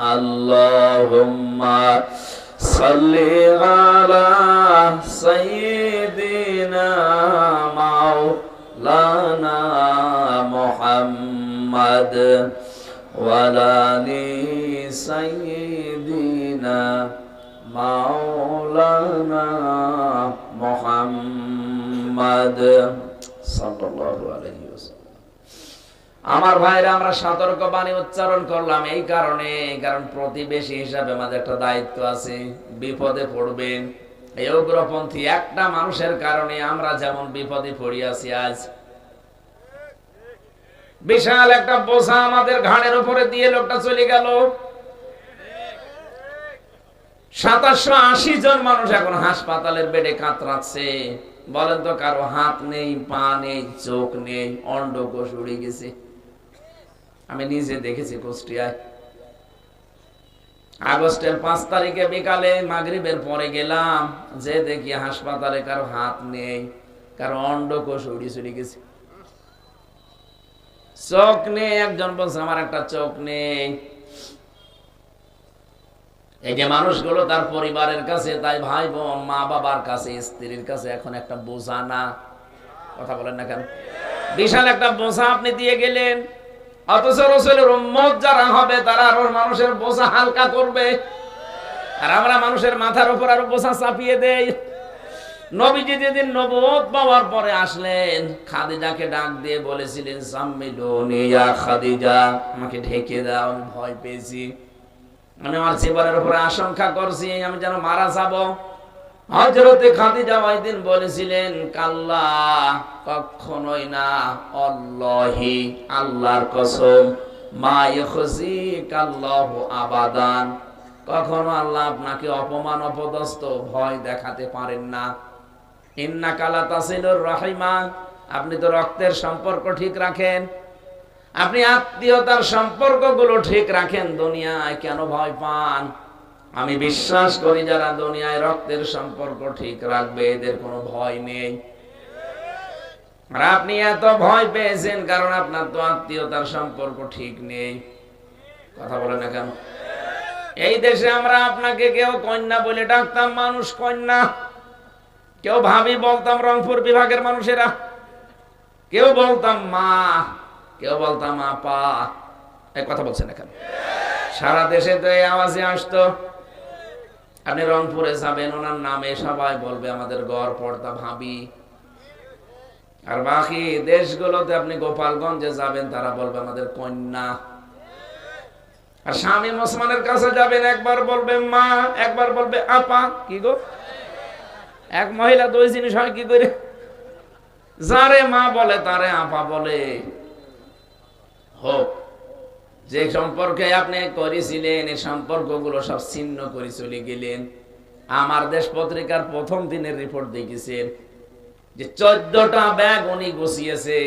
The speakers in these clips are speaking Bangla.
اللهم صل على سيدنا مولانا محمد وعلى سيدنا مولانا محمد صلى الله عليه আমার ভাইরা আমরা সতর্ক বাণী উচ্চারণ করলাম, এই কারণে, কারণ প্রতিবেশী হিসাবে আমাদের একটা দায়িত্ব আছে, বিপদে পড়বেন। এই উগ্রপন্থী একটা মানুষের কারণে আমরা যেমন বিপদে পড়িয়াছি আজ। বিশাল একটা বোঝা আমাদের ঘাড়ের উপরে দিয়ে লোকটা চলে গেল। সাতাশশো আশি জন মানুষ এখন হাসপাতালের বেডে কাতরাচ্ছে। বলেন তো কারও হাত নেই, পা নেই, চোখ নেই অন্ডকোষ উড়ে গেছে। আমি নিজে দেখেছি কুষ্টিয়ায়। আগস্টের পাঁচ তারিখে বিকালে মাগরিবের পরে গেলাম, যে দেখি হাসপাতালে কারও হাত নেই, কারও অন্ডকোষ উড়ি চড়ে গেছে। চোখ নেই, একজন বলছে, আমার একটা চোখ নেই। এই যে মানুষগুলো তার পরিবারের কাছে, তাই ভাই বোন, মা বাবার কাছে, স্ত্রীর কাছে এখন একটা বোঝা না। কথা বলেন না কেন? বিশাল একটা বোঝা আপনি দিয়ে গেলেন। অথচ রসুলের উম্মত যারা হবে, তারা মানুষের বোঝা হালকা করবে। আর আমরা মানুষের মাথার উপর আরও বোঝা চাপিয়ে দেই। নবীজি যেদিন নবুয়ত পাওয়ার পরে আসলেন, খাদিজাকে ডাক দিয়ে বলেছিলেন খাদিজা, আমাকে ঢেকে দাও, আমি ভয় পেয়েছি। মানে আমার জীবনের উপরে আশঙ্কা করছি, আমি যেন মারা যাব। হজরতে খাদিজা ওই দিন বলেছিলেন, কাল্লা কখনোই না, অল্লাহি, আল্লাহর কসম, মা ইখজি কাল্লাহু আবাদান। কখনো আল্লাহ আপনাকে অপমান, অপদস্থ, ভয় দেখাতে পারেন না। ইন্না কালা তাসিলুর রাহিমা, আপনি তো রক্তের সম্পর্ক ঠিক রাখেন। আপনি আত্মীয়তার সম্পর্কগুলো ঠিক রাখেন, দুনিয়ায় কেন ভয় পান? আমি বিশ্বাস করি যারা দুনিয়ায় রক্তের সম্পর্ক ঠিক রাখবে, এদের কোনো ভয় নেই। আর আপনি এত ভয় পেয়েছেন কারণ আপনার তো আত্মীয়তার সম্পর্ক ঠিক নেই। কথা বলে না কেন? এই দেশে আমরা আপনাকে কেউ কন্যা বলে ডাকতাম, মানুষ কন্যা। কেউ ভাবি বলতাম রংপুর বিভাগের মানুষেরা। কেউ বলতাম মা, কেউ বলতাম আপা। কথা বলছেন এখানে সারা দেশে তো এই আওয়াজে আসতো। আপনি রংপুরে যাবেন, ওনার নামে সবাই বলবে আমাদের গড় পর্দা ভাবি। আর বাকি দেশগুলোতে আপনি গোপালগঞ্জে যাবেন, তারা বলবে আমাদের কন্যা। আর স্বামী মুসলমানের কাছে যাবেন, একবার বলবে মা, একবার বলবে আপা। কি গো? এক মহিলা দুই জিনিস হয়, কি করে? যারে মা বলে, তারে আপা বলে। হোক যে সম্পর্কে আপনি করেছিলেন, এই সম্পর্কগুলো সব ছিন্ন করে চলে গেলেন। আমার দেশ পত্রিকার প্রথম দিনের রিপোর্ট দেখেছেন যে চোদ্দটা ব্যাগ উনি গুছিয়েছে,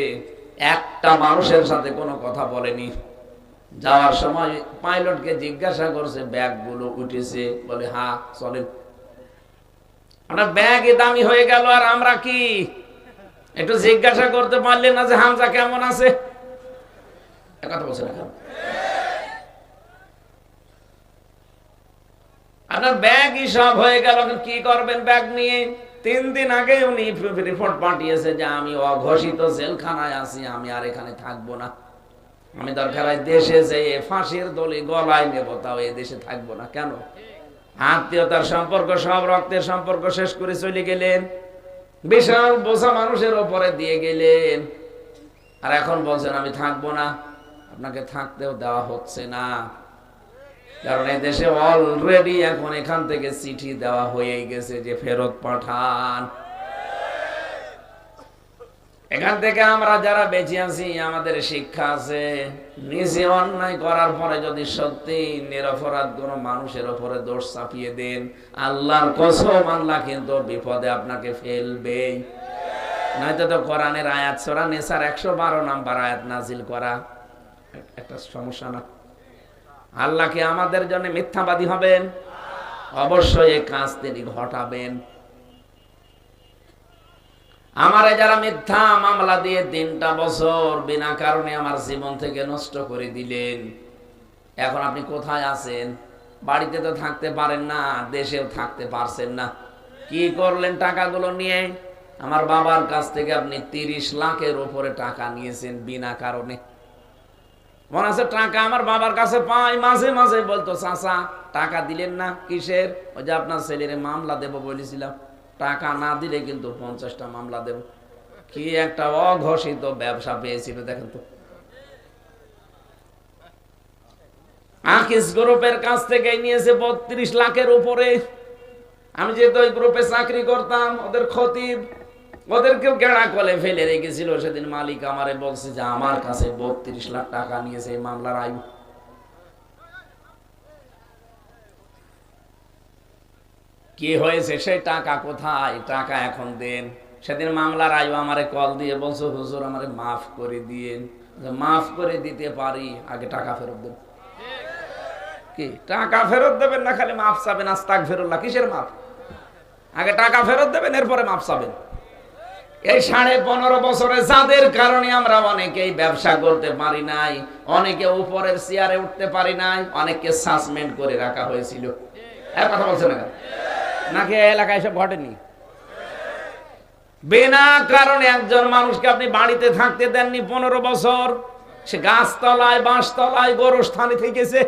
একটা মানুষের সাথে কোনো কথা বলেনি। যাওয়ার সময় পাইলটকে জিজ্ঞাসা করছে, ব্যাগগুলো উঠেছে। বলে, হা, চলেন। আমরা ব্যাগে দামি হয়ে গেল, আর আমরা কি? একটু জিজ্ঞাসা করতে পারলেন না যে হামজা কেমন আছে? আপনার ব্যাগই সব হয়ে গেল কি করবেন ব্যাগ নিয়ে? তিন দিন আগে উনি রিপোর্ট পাঠিয়েছে যে আমি অঘোষিত জেলখানায় আছি, আমি আর এখানে থাকব না। আমি দরকার দেশে ফাঁসির দলি গলায় নেব, তাও এই দেশে থাকব না। কেন? আত্মীয়তার সম্পর্ক, সব রক্তের সম্পর্ক শেষ করে চলে গেলেন। বিশাল বোঝা মানুষের ওপরে দিয়ে গেলেন। আর এখন বলছেন, আমি থাকব না। আপনাকে থাকতেও দেওয়া হচ্ছে না। কারণ এই দেশে অলরেডি এখন এখান থেকে চিঠি দেওয়া হয়ে গেছে যে ফেরত পাঠান। এখান থেকে আমরা যারা বেঁচে আছি, আমাদের শিক্ষা আছে। নিজে অন্যায় করার পরে যদি সত্যি নিরপরাধ কোন মানুষের ওপরে দোষ চাপিয়ে দেন, আল্লাহর কসম আল্লাহ কিন্তু বিপদে আপনাকে ফেলবেই নয়তো তো কোরআনের আয়াত, সরা নেশার একশো বারো নাম্বার আয়াত নাজিল করা। একটা সমস্যা না। আল্লাহ কি আমাদের জন্য মিথ্যাবাদী হবেন? অবশ্যই এই কাজ তিনি ঘটাবেন। আমারে যারা মিথ্যা মামলা দিয়ে তিনটা বছর বিনা কারণে আমার জীবন থেকে নষ্ট করে দিলেন, এখন আপনি কোথায় আছেন? বাড়িতে তো থাকতে পারেন না, দেশেও থাকতে পারছেন না। কি করলেন টাকাগুলো নিয়ে? আমার বাবার কাছ থেকে আপনি তিরিশ লাখের উপরে টাকা নিয়েছেন বিনা কারণে। মনে আছে, টাকা আমার বাবার কাছে পাই, মাঝে মাঝে বলতো, চাচা, টাকা দিলেন না, কিসের? ওই যে আপনার ছেলের মামলা দেব বলেছিলাম। টাকা না দিলে কিন্তু পঞ্চাশটা মামলা দেব। কি একটা অঘোষিত ব্যবসা পেয়েছিল, দেখেন তো। আকিস গ্রুপের কাছ থেকে নিয়েছে বত্রিশ লাখের উপরে। আমি যেহেতু ওই গ্রুপে চাকরি করতাম, ওদের খতিব ওদেরকেও গেড়া কলে ফেলে রেখেছিল। সেদিন মালিক আমারে বলছে যে, আমার কাছে বত্রিশ লাখ টাকা নিয়েছে এই মামলার আয়ু কি হয়েছে? সেই টাকা কোথায়? টাকা এখন দেন। সেদিন মামলার আয়ু আমারে কল দিয়ে বলছো, হুজুর, আমারে মাফ করে দিয়েন। মাফ করে দিতে পারি, আগে টাকা ফেরত দেব। কি? টাকা ফেরত দেবেন না, খালি মাফ চাবেন আস্তাক ফেরত কিসের মাফ? আগে টাকা ফেরত দেবেন, এরপরে মাফ চাবেন। এই সাড়ে পনেরো বছরে যাদের কারণে আমরা অনেকেই ব্যবসা করতে পারি নাই, অনেকে উপরের চেয়ারে উঠতে পারি নাই, অনেককে সাসপেন্ড করে রাখা হয়েছিল। কথা বলছে না নাকি এলাকায় এসব ঘটেনি? বিনা কারণে একজন মানুষকে আপনি বাড়িতে থাকতে দেননি পনেরো বছর, সে গাছতলায়, বাঁশতলায়, গোরস্থানে থেকেছে।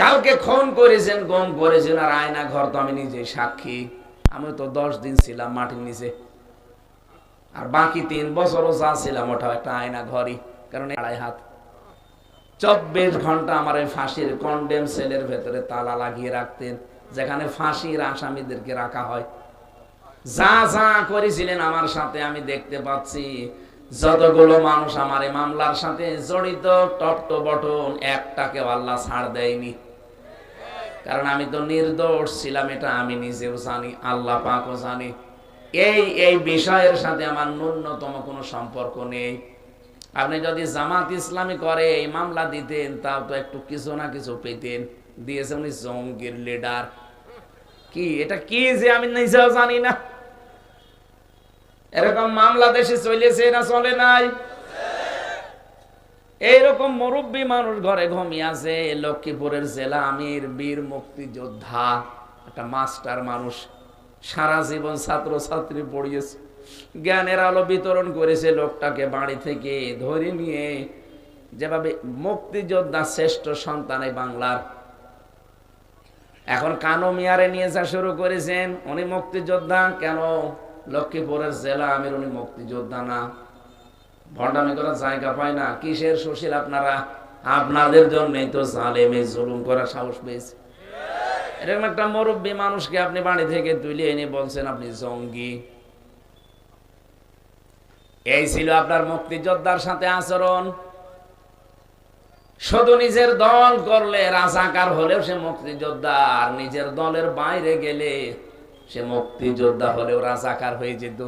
কাউকে খুন করেছেন, গম করেছেন, আর আয়না ঘর তো আমি নিজে সাক্ষী। আমি তো দশ দিন ছিলাম মাটির নিচে। আর বাকি তিন বছরও যা ছিলাম, ওটাও একটা আয়না ঘরই, কারণ আড়াই হাত। চব্বিশ ঘণ্টা আমার এই ফাঁসির কন্ডেম সেলের ভেতরে তালা লাগিয়ে রাখতেন, যেখানে ফাঁসির আসামিদেরকে রাখা হয়। যা যা করেছিলেন আমার সাথে আমি দেখতে পাচ্ছি। যতগুলো মানুষ আমার এই মামলার সাথে জড়িত টপ বটন একটাকে আল্লাহ ছাড় দেয়নি। কারণ আমি তো নির্দোষ ছিলাম, এটা আমি নিজেও জানি, আল্লাহ পাকও জানি। এই এই বিষয়ের সাথে আমার ন্যূনতম কোনো সম্পর্ক নেই। আপনি যদি জামাত ইসলামী করে, এই মামলা দিতেন, তাও তো একটু কিছু না কিছু পেতেন। দিয়েছে উনি জঙ্গির লিডার কি, এটা কি যে আমি নিজেও জানি না? এরকম মামলা দেশে চলেছে না চলে নাই? এইরকম মুরব্বী মানুষ ঘরে ঘুমিয়ে আছে, লক্ষ্মীপুরের জেলা আমির, বীর মুক্তিযোদ্ধা, একটা মাস্টার মানুষ। সারা জীবন ছাত্র ছাত্রী পড়িয়েছে। জ্ঞানের আলো বিতরণ করেছে লোকটাকে বাড়ি থেকে ধরে নিয়ে। যেভাবে মুক্তিযোদ্ধা শ্রেষ্ঠ সন্তান এই বাংলার। এখন কানো মিয়ারে নিয়ে যা শুরু করেছেন, উনি মুক্তিযোদ্ধা। কেন? লক্ষ্মীপুরের জেলা আমির, উনি মুক্তিযোদ্ধা না। ভণ্ডামি করার জায়গা পায় না। কিসের সুশীল আপনারা? আপনাদের জন্যই তো জালেমে জুলুম করার সাহস পেয়েছে। এরকম একটা মুরব্বী মানুষকে আপনি বাড়ি থেকে তুলে এনে বলছেন, আপনি জঙ্গি। এই ছিল আপনার মুক্তিযোদ্ধার সাথে আচরণ। শুধু নিজের দল করলে রাজাকার হলেও সে মুক্তিযোদ্ধা, আর নিজের দলের বাইরে গেলে সে মুক্তিযোদ্ধা হলেও রাজাকার হয়ে যেত।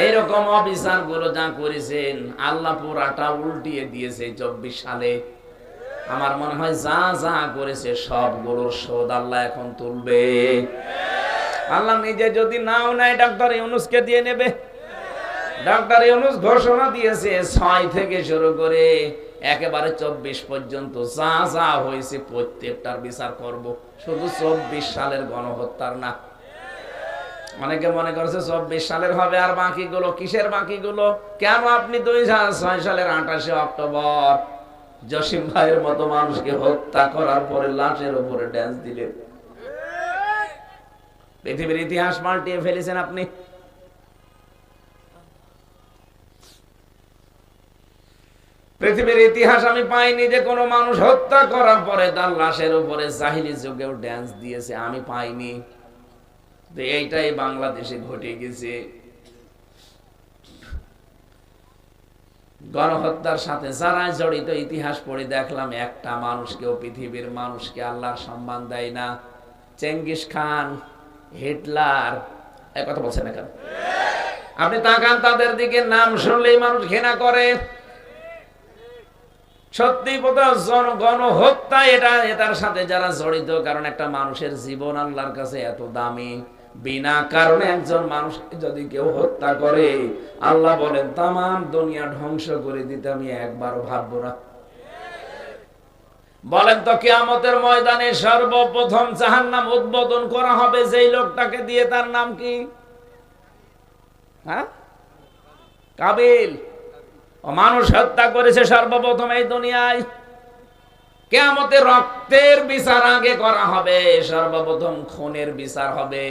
এইরকম অবিচারগুলো যা করেছেন, আল্লাহ পুরাটা উল্টিয়ে দিয়েছে চব্বিশ সালে। আমার মনে হয় যা যা করেছে সবগুলোর শোধ আল্লাহ এখন তুলবে। আল্লাহ নিজে যদি নাও নেয়, ডাক্তার ইউনুসকে দিয়ে নেবে। ডাক্তার ইউনুস ঘোষণা দিয়েছে, ছয় থেকে শুরু করে একেবারে চব্বিশ পর্যন্ত যা যা হয়েছে প্রত্যেকটার বিচার করব। শুধু চব্বিশ সালের গণহত্যার না অনেকে মনে করছে চব্বিশ সালের হবে আর বাকিগুলো, কিসের বাকিগুলো? কেন আপনি দুই ছয় সালের আঠাশে অক্টোবর? জসিম ভাইয়ের মতো মানুষকে হত্যা করার পরে লাশের উপরে ড্যান্স দিলেন। পৃথিবীর ইতিহাস পাল্টিয়ে ফেলেছেন আপনি। পৃথিবীর ইতিহাস আমি পাইনি যে কোনো মানুষ হত্যা করার পরে তার লাশের উপরে জাহিলি যুগেও ড্যান্স দিয়েছে, আমি পাইনি। তো এইটাই বাংলাদেশে ঘটে গেছে। গণহত্যার সাথে যারা জড়িত, ইতিহাস পড়ে দেখলাম, একটা মানুষকেও, পৃথিবীর মানুষকে আল্লাহর সম্মান দেয় না। চেঙ্গিস খান, হিটলার এক কথা বলছেন না কেন? আপনি তাকান তাদের দিকে, নাম শুনলেই মানুষ ঘৃণা করে। সত্যি জন গণহত্যা, এটা এটার সাথে যারা জড়িত, কারণ একটা মানুষের জীবন আল্লাহর কাছে এত দামি। বিনা কারণে একজন মানুষকে যদি কেউ হত্যা করে, আল্লাহ বলেন তাম দুনিয়া ধ্বংস করে দিতে আমি একবারও ভাববো না। বলেন তো কেয়ামতের ময়দানে সর্বপ্রথম জাহান্নাম উদ্বোধন করা হবে যেই লোকটাকে দিয়ে, তার নাম কি? হ্যাঁ? কাবিল। ও মানুষ হত্যা করেছে সর্বপ্রথম এই দুনিয়ায়। কেয়ামতে রক্তের বিচার আগে করা হবে সর্বপ্রথম খুনের বিচার হবে।